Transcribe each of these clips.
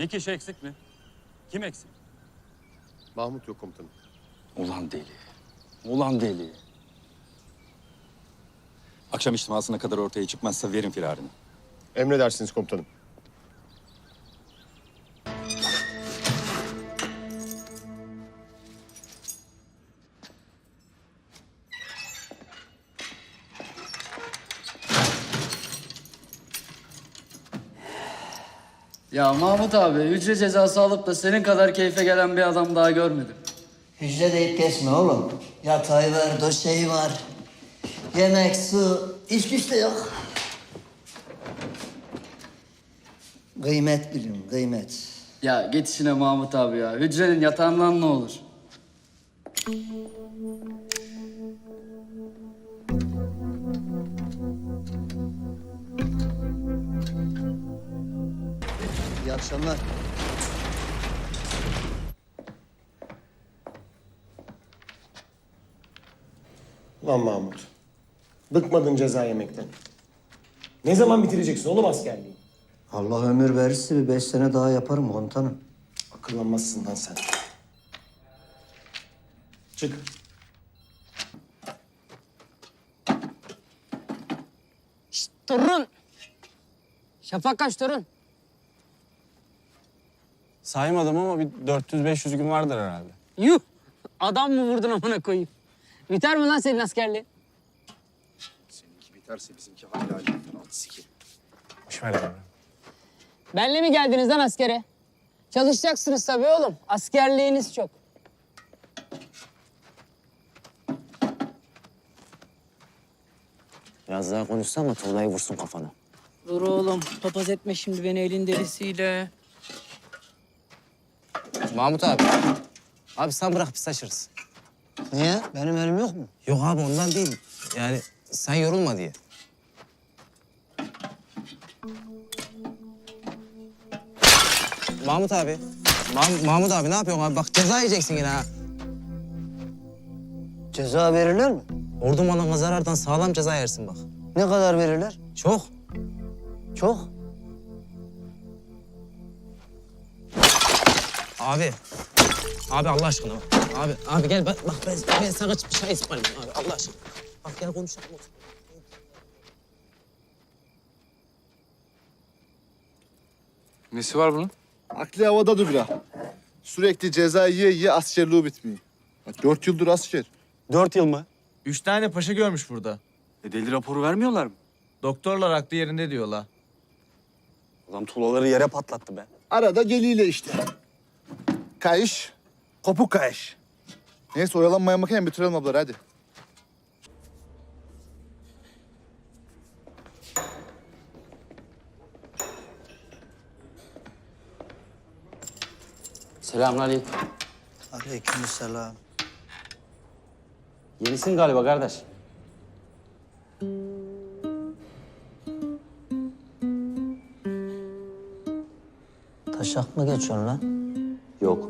Bir kişi eksik mi? Kim eksik? Mahmut yok komutanım. Ulan deli. Ulan deli. Akşam içtimasına kadar ortaya çıkmazsa verin firarını. Emredersiniz komutanım. Ya Mahmut abi hücre cezası alıp da senin kadar keyfe gelen bir adam daha görmedim. Hücre deyip geçme oğlum. Yatağı var, döşeği var. Yemek, su, iş güç de yok. Kıymet bilin, kıymet. Ya git işine Mahmut abi ya. Hücrenin yatağından ne olur? Akşamlar. Lan Mahmut. Bıkmadın ceza yemekten. Ne zaman bitireceksin oğlum askerliği? Allah ömür verirse bir beş sene daha yaparım komutanım. Akıllanmazsın lan sen. Çık. Torun. Şafak kaç torun? Saymadım ama bir 400-500 gün vardır herhalde. Yuh. Adam mı vurdun amına koyayım? Biter mi lan senin askerliğin? Seninki biterse bizimki hala alemden altı. Boş ver ya. Benle mi geldiniz lan askere? Çalışacaksınız tabii oğlum. Askerliğiniz çok. Biraz daha konuşsam da Tuğla'yı vursun kafana. Dur oğlum. Papaz etme şimdi beni elin delisiyle. Mahmut abi. Abi sen bırak biz taşırız. Niye? Benim elim yok mu? Yok abi ondan değil. Yani sen yorulma diye. Mahmut abi. Mah- Mahmut abi ne yapıyorsun abi? Bak ceza yiyeceksin yine ha. Ceza verirler mi? Ordu malına zarardan sağlam ceza yersin bak. Ne kadar verirler? Çok. Çok. Abi. Abi Allah aşkına bak. Abi, abi gel bak, bak ben, ben sana bir çay ısmarlayayım abi Allah aşkına. Bak gel konuşalım. Nesi var bunun? Aklı havada dur ya. Sürekli ceza yiye yiye askerliği bitmiyor. Bak, Dört yıldır asker. Dört yıl mı? Üç tane paşa görmüş burada. E deli raporu vermiyorlar mı? Doktorlar aklı yerinde diyorlar. Adam tuğlaları yere patlattı be. Arada geliyle işte. Kayış, kopuk kayış. Neyse oyalanmaya makine bitirelim ablar hadi. Selamünaleyküm. Aleykümselam. Yenisin galiba kardeş. Taşak mı geçiyorsun lan? Yok.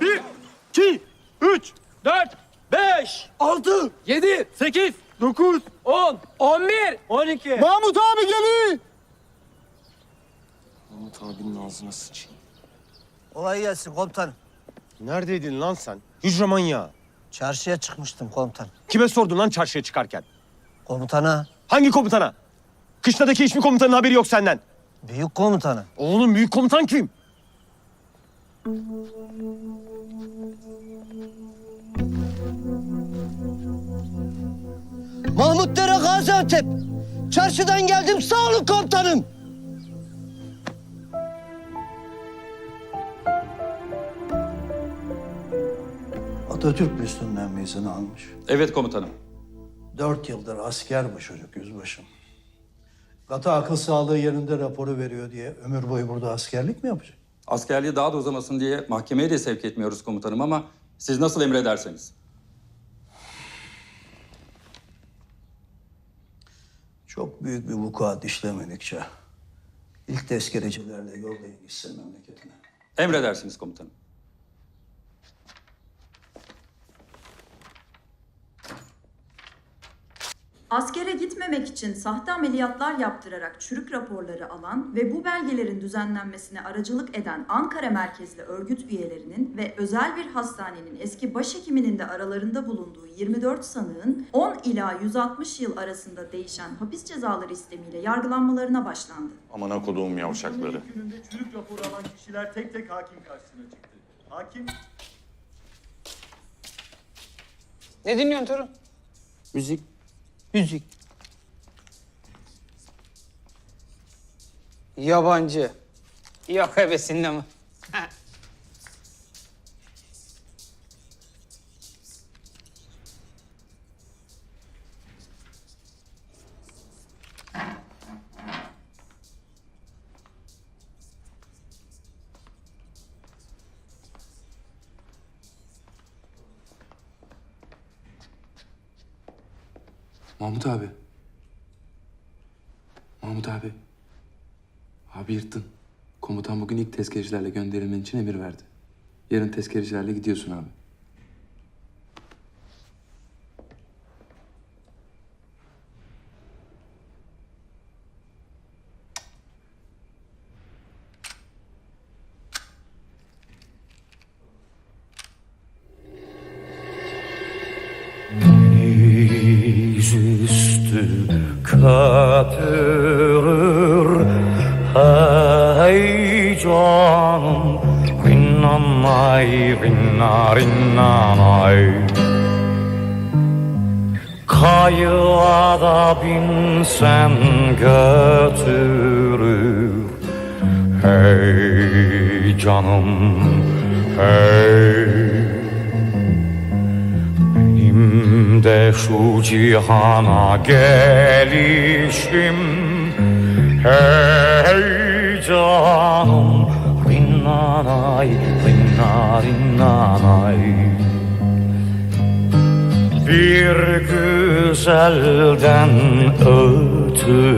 Bir, iki, üç, dört, beş, altı, yedi, sekiz, dokuz, on, on bir, on iki. Mahmut abi geliyor. Mahmut abinin ağzına sıçayım. Kolay gelsin komutanım. Neredeydin lan sen? Hücre manyağı. Çarşıya çıkmıştım komutan. Kime sordun lan çarşıya çıkarken? Komutana, Hangi komutana? Kışladaki hiçbir komutanın haberi yok senden. Büyük komutanı. Oğlum büyük komutan kim? Mahmut Dere Gaziantep. Çarşıdan geldim sağ olun komutanım. Atatürk Müslüm'den mezunu almış. Evet komutanım. Dört yıldır asker bu çocuk yüzbaşım. Gata akıl sağlığı yerinde raporu veriyor diye ömür boyu burada askerlik mi yapacak? Askerliği daha da uzamasın diye mahkemeye de sevk etmiyoruz komutanım ama siz nasıl emrederseniz. Çok büyük bir vukuat işlemedikçe ilk tezkerecilerle yollayın gitsin memleketine. Emredersiniz komutanım. Askere gitmemek için sahte ameliyatlar yaptırarak çürük raporları alan ve bu belgelerin düzenlenmesine aracılık eden Ankara merkezli örgüt üyelerinin ve özel bir hastanenin eski başhekiminin de aralarında bulunduğu 24 sanığın 10 ila 160 yıl arasında değişen hapis cezaları istemiyle yargılanmalarına başlandı. Aman koduğum yavşakları. Gününde çürük raporu alan kişiler tek tek hakim karşısına çıktı. Hakim Ne dinliyorsun Torun? Müzik. Müzik. Yabancı. Yok hevesinde mi? Mahmut abi. Mahmut abi. Abi yırttın. Komutan bugün ilk tezkerecilerle gönderilmen için emir verdi. Yarın tezkerecilerle gidiyorsun abi. Rinnanay rinna rinnanay Kayığa da binsen götürür Hey canım hey. Benim de şu cihana gelişim Hey canım Rinnanay, rinna rinnanay Bir güzelden ötürü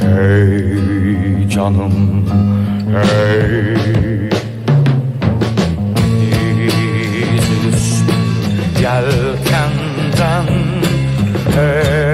Hey canım, hey Yüzüstü yelkenden Hey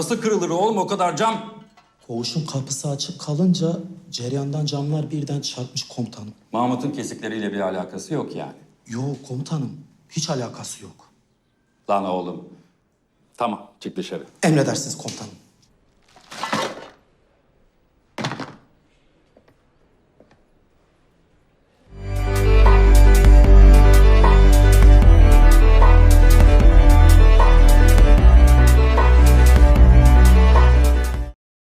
Nasıl kırılır oğlum o kadar cam? Koğuşun kapısı açık kalınca ceryandan camlar birden çarpmış komutanım. Mahmut'un kesikleriyle bir alakası yok yani. Yok komutanım. Hiç alakası yok. Lan oğlum. Tamam çık dışarı. Emredersiniz komutanım.